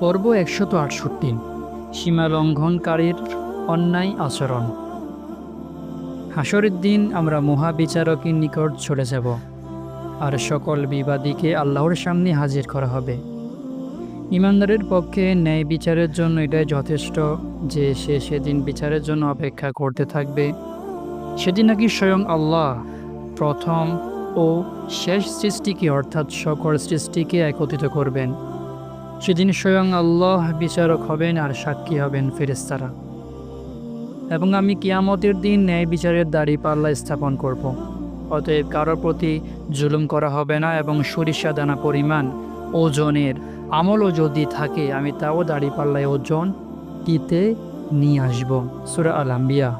পর্ব একশত আটষট্টি, সীমালঙ্ঘনকারীর অন্যায় আচরণ। হাসরের দিন আমরা মহাবিচারকের নিকট চলে যাব, আর সকল বিবাদীকে আল্লাহর সামনে হাজির করা হবে। ইমানদারের পক্ষে ন্যায় বিচারের জন্য এটাই যথেষ্ট যে সে সেদিন বিচারের জন্য অপেক্ষা করতে থাকবে। সেদিন নাকি স্বয়ং আল্লাহ প্রথম ও শেষ সৃষ্টিকে, অর্থাৎ সকল সৃষ্টিকে একত্রিত করবেন। সেদিন স্বয়ং আল্লাহ বিচারক হবেন আর সাক্ষী হবেন ফেরেস্তারা এবং আমি কিয়ামতের দিন ন্যায় বিচারের দাড়ি পাল্লা স্থাপন করব। অতএব কারোর প্রতি জুলুম করা হবে না এবং সরিষা দানা পরিমাণ, ওজনের আমলও যদি থাকে, আমি তাও দাড়ি পাল্লায় ওজন দিতে নিয়ে আসব। সুরা আল আম্বিয়া